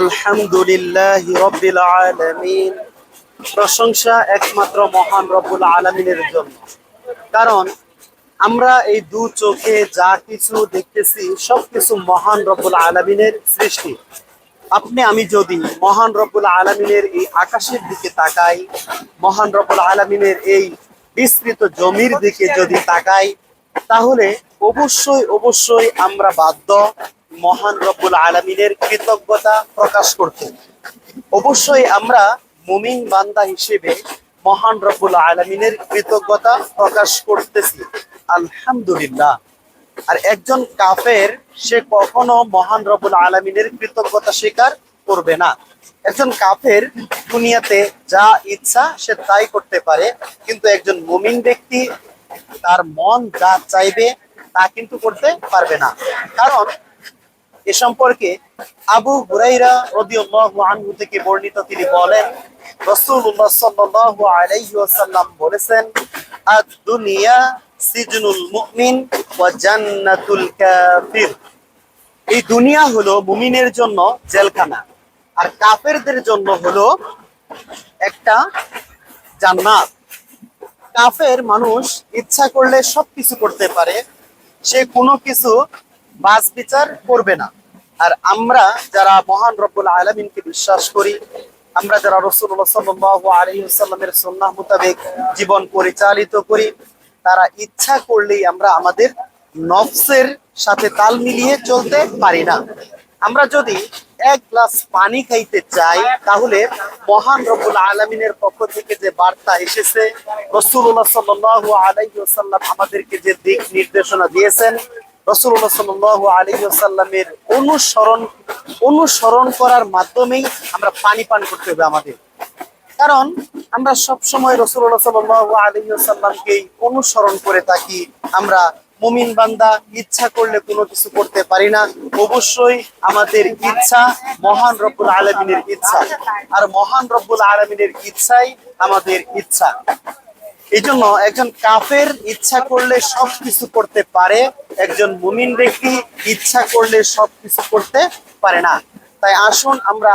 আলহামদুলিল্লাহ রব্বিল আলামিন। প্রশংসা একমাত্র মহান রব্বুল আলামিনের জন্য। কারণ আমরা এই দু চোখে যা কিছু দেখতেছি, সবকিছু মহান রব্বুল আলামিনের সৃষ্টি। আপনি, আমি যদি মহান রব্বুল আলামিনের এই আকাশের দিকে তাকাই, মহান রব্বুল আলামিনের এই বিস্তৃত জমির দিকে যদি তাকাই, তাহলে অবশ্যই অবশ্যই আমরা বাধ্য মহান রব্বুল আলামিনের কৃতজ্ঞতা প্রকাশ করতে। অবশ্যই আমরা মুমিন বান্দা হিসেবে মহান রব্বুল আলমিনের কৃতজ্ঞতা প্রকাশ করতেছি। আলহামদুলিল্লাহ। আর একজন কাফের, সে কখনো মহান রব্বুল আলমিনের কৃতজ্ঞতা স্বীকার করবে না। একজন কাফের দুনিয়াতে যা ইচ্ছা সে তাই করতে পারে, কিন্তু একজন মুমিন ব্যক্তি তার মন যা চাইবে তা কিন্তু করতে পারবে না। কারণ এ সম্পর্কে আবু হুরাইরা রাদিয়াল্লাহু আনহু থেকে বর্ণিত তিনি বলেন, রাসূলুল্লাহ সাল্লাল্লাহু আলাইহি ওয়াসাল্লাম বলেছেন আদ দুনিয়া সিজনুল মুমিন ওয়া জান্নাতুল কাফির। এই দুনিয়া হলো মুমিনের জন্য জেলখানা, আর কাফেরদের জন্য হলো একটা জান্নাত। কাফের মানুষ ইচ্ছা করলে সবকিছু করতে পারে, সে কোনো কিছু বাস বিচার করবে না। আর আমরা যারা মহান রব্বুল আলমিনকে বিশ্বাস করি, আমরা যারা রসুল্লাহ সাল্লাল্লাহু আলাইহি ওয়াসাল্লামের সুন্নাহ মোতাবেক জীবন পরিচালিত করি, তারা ইচ্ছা করলেই আমরা আমাদের নফসের সাথে তাল মিলিয়ে চলতে পারি না। আমরা যদি এক গ্লাস পানি খাইতে চাই, তাহলে মহান রবুল আলমিনের পক্ষ থেকে যে বার্তা এসেছে রসুল্লাহ আলাইহি ওয়াসাল্লাম আমাদেরকে যে দিক নির্দেশনা দিয়েছেন রসুল্লাহ সাল্লাহ আলী সাল্লামের অনুসরণ অনুসরণ করার মাধ্যমেই আমরা পানি পান করতে হবে আমাদের। কারণ আমরা সব সময় রসুল্লাহ সাল্লাহ আলী সাল্লামকেই অনুসরণ করে থাকি। আমরা মুমিন বান্দা, ইচ্ছা করলে কোনো কিছু করতে পারি না। অবশ্যই আমাদের ইচ্ছা মহান রব্বুল আলমিনের ইচ্ছা। আর মহান রব্বুল আলমিনের ইচ্ছাই আমাদের ইচ্ছা। এই জন্য একজন কাফের ইচ্ছা করলে সব কিছু করতে পারে, একজন মুমিন ব্যক্তি ইচ্ছা করলে সব কিছু করতে পারে না। তাই আসুন আমরা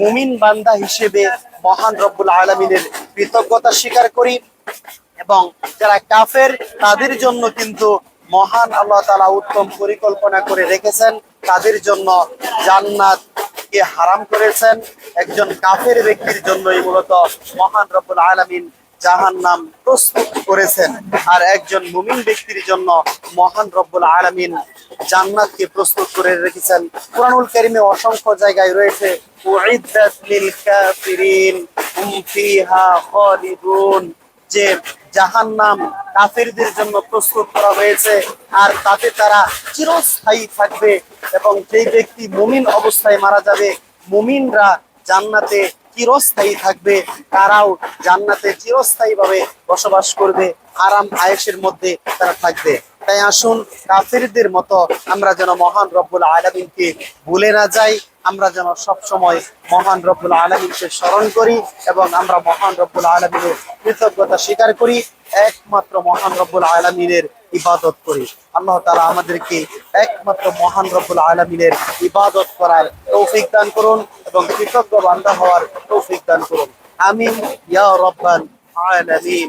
মুমিন বান্দা হিসেবে মহান রব্বুল আলমিনের কৃতজ্ঞতা স্বীকার করি এবং যারা কাফের, তাদের জন্য কিন্তু মহান আল্লাহ তালা উত্তম পরিকল্পনা করে রেখেছেন। তাদের জন্য জান্নাত হারাম করেছেন। একজন কাফের ব্যক্তির জন্যই মূলত মহান রব্বুল আলমিন জাহান নাম প্রস্তুত করেছেন। আর একজন মুমিন ব্যক্তির জন্য মহান রব্বুল আলমিন জান্নাতকে প্রস্তুত করে রেখেছেন। কোরআনুল কারিমে অসংখ্য জায়গায় রয়েছে, উইদ্দাত লিল কাফিরিন হুম ফিহা খালিদুন যে কাফেরদের জন্য প্রস্তুত করা হয়েছে, আর তাতে তারা চিরস্থায়ী থাকবে এবং যেই ব্যক্তি মুমিন অবস্থায় মারা যাবে, মুমিনরা জান্নাতে চিরস্থায়ী থাকবে, তারাও জান্নাতে চিরস্থায়ী ভাবে বসবাস করবে আরাম আয়েসের মধ্যে তারা থাকবে। তাই আসুন, কাফেরদের মতো আমরা যেন মহান রব্বুল আলমিনকে ভুলে না যাই, আমরা যেন সবসময় মহান রব্বুল আলমিনকে স্মরণ করি এবং আমরা মহান রব্বুল আলমিনের কৃতজ্ঞতা স্বীকার করি। একমাত্র মহান রব্বুল আলমিনের ইবাদত করি। আল্লাহ তারা আমাদেরকে একমাত্র মহান রব্বুল আলমিনের ইবাদত করার তৌফিক দান করুন এবং কৃতজ্ঞ বান্ধা হওয়ার তৌফিক দান করুন। আমিন ইয়া রব্বান আলামিন।